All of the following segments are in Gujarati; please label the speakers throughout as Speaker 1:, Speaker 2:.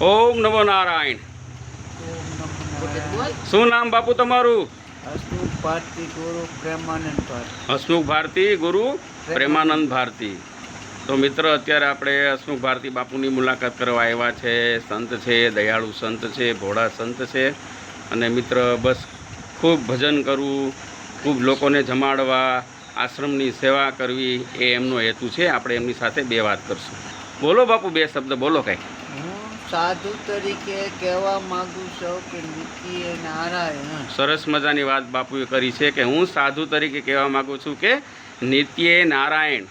Speaker 1: ઓમ નમો નારાયણ. શું નામ બાપુ તમારું?
Speaker 2: હસમુખ ભારતી ગુરુ પ્રેમાનંદ ભારતી.
Speaker 1: હસમુખ ભારતી ગુરુ પ્રેમાનંદ ભારતી. તો મિત્ર અત્યારે આપણે હસમુખ ભારતી બાપુની મુલાકાત કરવા આવ્યા છે. સંત છે દયાળુ સંત છે ભોળા સંત છે. અને મિત્ર બસ ખૂબ ભજન કરવું ખૂબ લોકોને જમાડવા આશ્રમની સેવા કરવી એ એમનો હેતુ છે. આપણે એમની સાથે બે વાત કરશું. બોલો બાપુ બે શબ્દ બોલો કંઈ.
Speaker 2: સાધુ તરીકે કહેવા માંગુ છું કે નિત્ય નારાયણ.
Speaker 1: સરસ મજાની વાત બાપુએ કરી છે કે હું સાધુ તરીકે કહેવા માગું છું કે નિત્યે નારાયણ.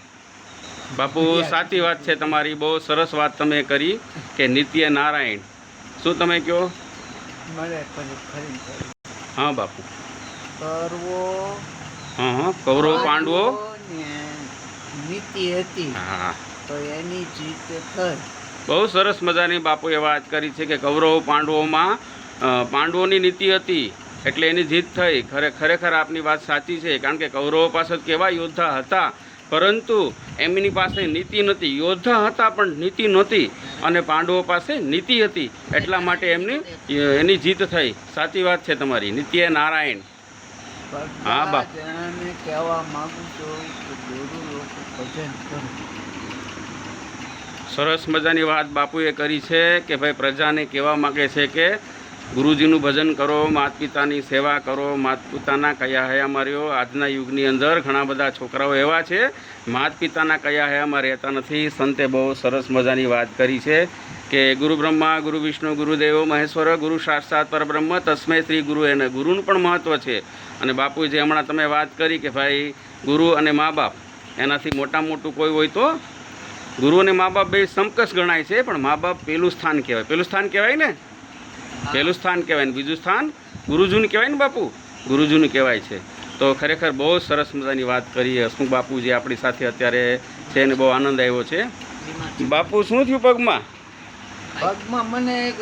Speaker 1: બાપુ સાચી વાત છે તમારી બહુ સરસ વાત તમે કરી કે નિત્ય નારાયણ. શું તમે કહો. હા બાપુ.
Speaker 2: કરવો
Speaker 1: હા હા કૌરવ પાંડવો.
Speaker 2: નિત્ય નીતિ હતી.
Speaker 1: હા.
Speaker 2: તો એની જીત થઈ.
Speaker 1: બહુ સરસ મજાની બાપુએ વાત કરી છે કે કૌરવ પાંડવોમાં પાંડવોની નીતિ હતી એટલે એની જીત થઈ. ખરે ખરેખર આપની વાત સાચી છે કારણ કે કૌરવો પાસે કેવા યોદ્ધા હતા. પરંતુ એમની પાસે નીતિ નથી યોદ્ધા હતા પણ નીતિ નહોતી અને પાંડવો પાસે નીતિ હતી. એટલા માટે એમની એની જીત થઈ. સાચી વાત છે તમારી. નિત્ય નારાયણ. હા, બા.
Speaker 2: કહેવા માંગુ છું
Speaker 1: સરસ મજાની વાત બાપુએ કરી છે કે ભાઈ પ્રજાને કહેવા માગે છે કે ગુરુજીનું ભજન કરો માત પિતાની સેવા કરો માત પિતાના કયા હયામાં રહ્યો આજના યુગની અંદર ઘણા બધા છોકરાઓ એવા છે માત પિતાના કયા હયામાં રહેતા નથી. સંતે બહુ સરસ મજાની વાત કરી છે કે ગુરુ બ્રહ્મા, ગુરુ વિષ્ણુ ગુરુદેવો મહેશ્વર, ગુરુ સાક્ષાત પરબ્રહ્મ, તસ્મય શ્રી ગુરુ એને ગુરુનું પણ મહત્ત્વ છે. અને બાપુએ જે હમણાં તમે વાત કરી કે ભાઈ ગુરુ અને મા બાપ એનાથી મોટા મોટું કોઈ હોય તો ગુરુ અને મા બાપ બે સમકક્ષ ગણાય છે પણ મા બાપ પેલું સ્થાન કહેવાય. પેલું સ્થાન કહેવાય ને? પહેલું સ્થાન કહેવાય ને? બીજું સ્થાન ગુરુજીનું કહેવાય ને બાપુ? ગુરુજીનું કહેવાય છે. તો ખરેખર બહુ સરસ મજાની વાત કરી હસમુખ બાપુ જે આપણી સાથે અત્યારે છે ને બહુ આનંદ આવ્યો છે. બાપુ શું થયું પગમાં?
Speaker 2: પગમાં મને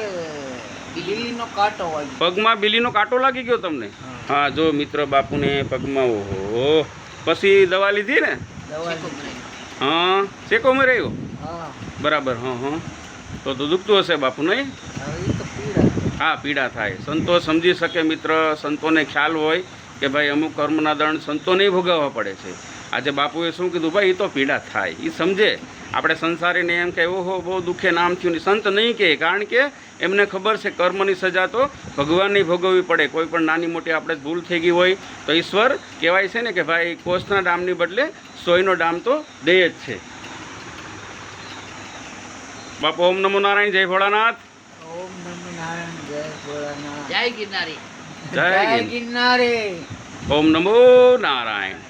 Speaker 1: પગમાં બિલીનો કાંટો લાગી ગયો તમને? હા. જો મિત્ર બાપુને પગમાં ઓહો પછી દવા લીધી ને. હા શેકોમાં
Speaker 2: રહ્યો
Speaker 1: બરાબર હા હા. તો તો દુખતું હશે બાપુ નહીં? હા પીડા. થાય. સંતો સમજી શકે મિત્ર સંતોને ખ્યાલ હોય કે ભાઈ અમુક કર્મના દંડ સંતોને ભોગવવા પડે છે. આજે બાપુએ શું કીધું? ભાઈ એ તો પીડા થાય. એ સમજે. આપણે સંસારીને એમ કે ઓહો બહુ દુઃખે નામ થયું ને. સંત નહીં કહે. કારણ કે એમને ખબર છે કર્મની સજા તો ભગવાનની ભોગવવી પડે. કોઈ પણ નાની મોટી આપણે ભૂલ થઈ ગઈ હોય તો ઈશ્વર કહેવાય છે ને કે ભાઈ કોષના ડામની બદલે સોયનો ડામ તો દે જ છે. બાપુ ઓમ નમો નારાયણ જય ભોળાનાથ.
Speaker 2: ઓમ નમો નારાયણ જય ભોળાનાથ.
Speaker 3: જય ગિરનારી.
Speaker 1: જય
Speaker 2: ગિરનારી.
Speaker 1: ઓમ નમો નારાયણ.